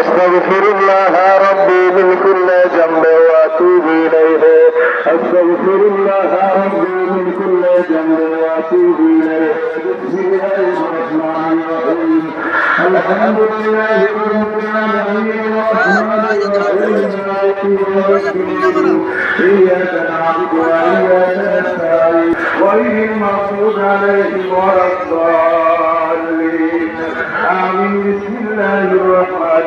أستغفر الله ربي من كل ذنب وأتوب إليه. أستغفر الله ربي من كل ذنب وأتوب إليه. بسم الله الرحمن الرحيم. الحمد لله رب العالمين الرحمن الرحيم مالك يوم الدين إياك نعبد وإياك نستعين. غير المغضوب عليهم ولا الضالين آمين بسم الله الرحمن